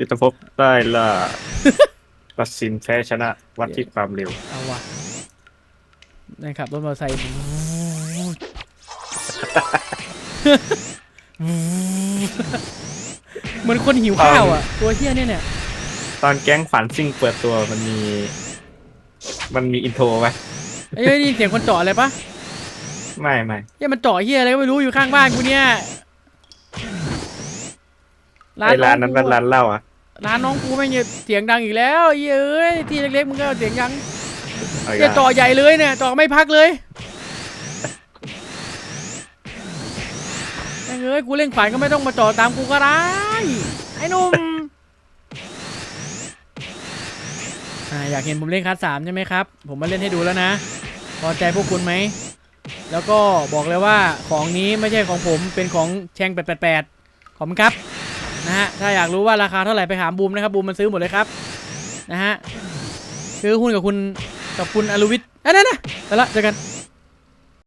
ยุทธภพได้ล่ะตัดสินแพ้ชนะ วัดที่ความเร็ว เอาวะนายขับรถมอเตอร์ไซค์เหมือนคนหิวข้าวอะ ตัวเฮี้ยเนี่ยเนี่ย ตอนแก๊งขวัญซิ่งเปิดตัวมันมี มันมีอินโทรไหมไอ้ยนี่เสียงคนเจาะอะไรปะไม่ไม่เฮี้ยมันเจาะเฮี้ยอะไรก็ไม่รู้อยู่ข้างบ้านกูเนี่ย ไอร้านนั้นองเป็นกูร้านเหล้าอะร้านน้องกูไม่งเนี่ยเสียงดังอีกแล้วไอ้เหี้ยเอ้ยที่เล็กๆมึงก็เสียงดังเอาเฮี้ยอีกเจาะใหญ่เลยเนี่ยเจาะไม่พักเลยแม่งเอ้ยกูเล่นขวานก็ไม่ต้องมาเจาะตามกูก็ได้ไอ้หนุ่มอ่าอยากเห็นผมเล่นคัสสามใช่ไหมครับ ผมมาเล่นให้ดูแล้วนะ พอใจพวกคุณไหม แล้วก็บอกเลยว่าของนี้ไม่ใช่ของผมเป็นของแชง888ขอบคุณครับ นะฮะถ้าอยากรู้ว่าราคาเท่าไหร่ไปถามบูมนะครับบูมมันซื้อหมดเลยครับนะฮะซื้อหุ้นกับคุณกับคุณอลุวิทย์นั่นนะไปละเจอกัน